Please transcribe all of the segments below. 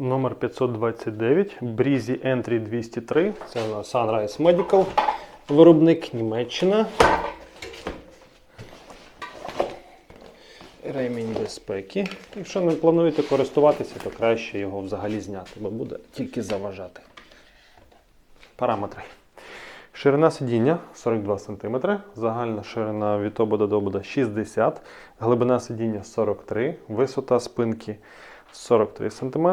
Номер 529, Breezy Entry 203. Це у нас Sunrise Medical. Виробник Німеччина. Ремінь безпеки. Якщо не плануєте користуватися, то краще його взагалі зняти, бо буде тільки заважати. Параметри. Ширина сидіння 42 см, загальна ширина від обода до обода 60 глибина сидіння 43 см, висота спинки 43 см.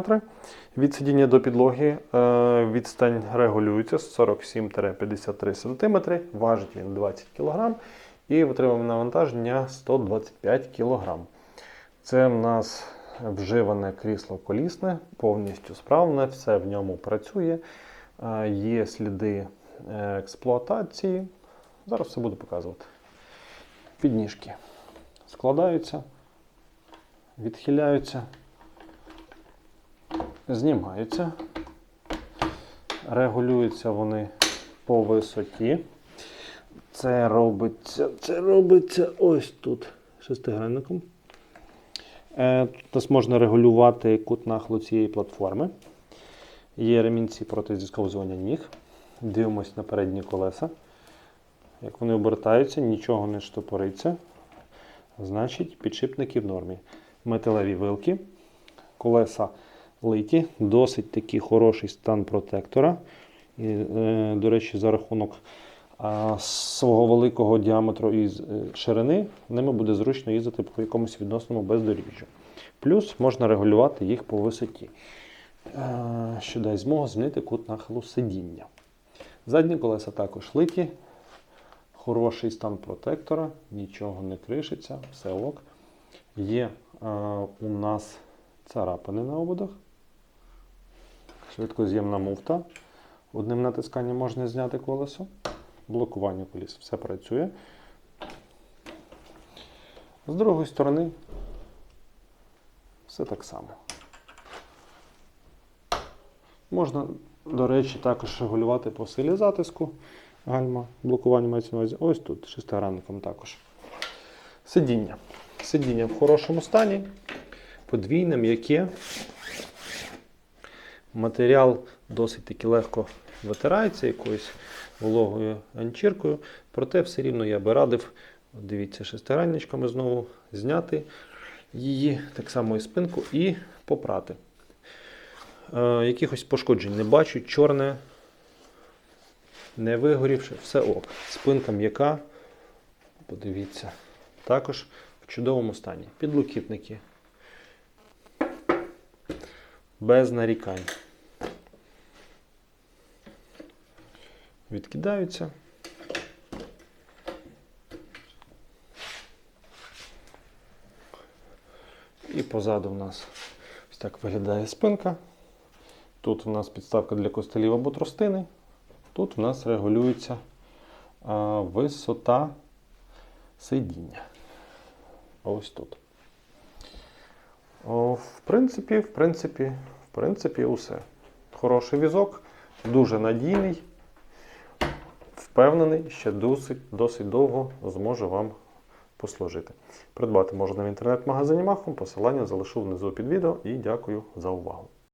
Від сидіння до підлоги е, відстань регулюється з 47-53 см, важить він 20 кг і витримує навантаження 125 кг. Це в нас вживане крісло колісне, повністю справне, все в ньому працює. Е, Є сліди експлуатації. Зараз все буду показувати. Підніжки складаються, відхиляються, знімаються, регулюються вони по висоті. Це робиться, це робиться ось тут шестигранником. Е, Тут можна регулювати кут нахилу цієї платформи. Є ремінці проти зісковзування ніг. Дивимось на передні колеса. Як вони обертаються, нічого не штопориться. Значить, підшипники в нормі. Металеві вилки, колеса литі, досить такий хороший стан протектора. І, е, до речі, за рахунок свого великого діаметру і е, ширини ними буде зручно їздити по якомусь відносному бездоріжжю. Плюс можна регулювати їх по висоті, е, що дасть змогу змінити кут нахилу сидіння. Задні колеса також литі, хороший стан протектора, нічого не кришиться, все ок. Є е, у нас царапини на ободах, швидкоз'ємна муфта. Одним натисканням можна зняти колесо. Блокування коліс. Все працює. З другої сторони все так само. Можна, до речі, також регулювати по силі затиску. Гальма, блокування мається на увазі. Ось тут шестигранником також. Сидіння. Сидіння в хорошому стані. Подвійне, м'яке. Матеріал досить таки легко витирається якоюсь вологою ганчіркою. Проте все рівно я би радив, дивіться, шестиранничками знову зняти її, так само і спинку, і попрати. Е, якихось пошкоджень не бачу, чорне, не вигорівши, все ок. Спинка м'яка, подивіться, також в чудовому стані. Підлокітники. Без нарікань. Відкидаються. І позаду в нас ось так виглядає спинка. Тут у нас підставка для костелів або тростини. Тут у нас регулюється а, висота сидіння. Ось тут. О, в принципі, в принципі, в принципі, усе. Хороший візок, дуже надійний. Впевнений, ще досить, досить довго зможе вам послужити. Придбати можна в інтернет-магазині Махом. Посилання залишу внизу під відео і дякую за увагу.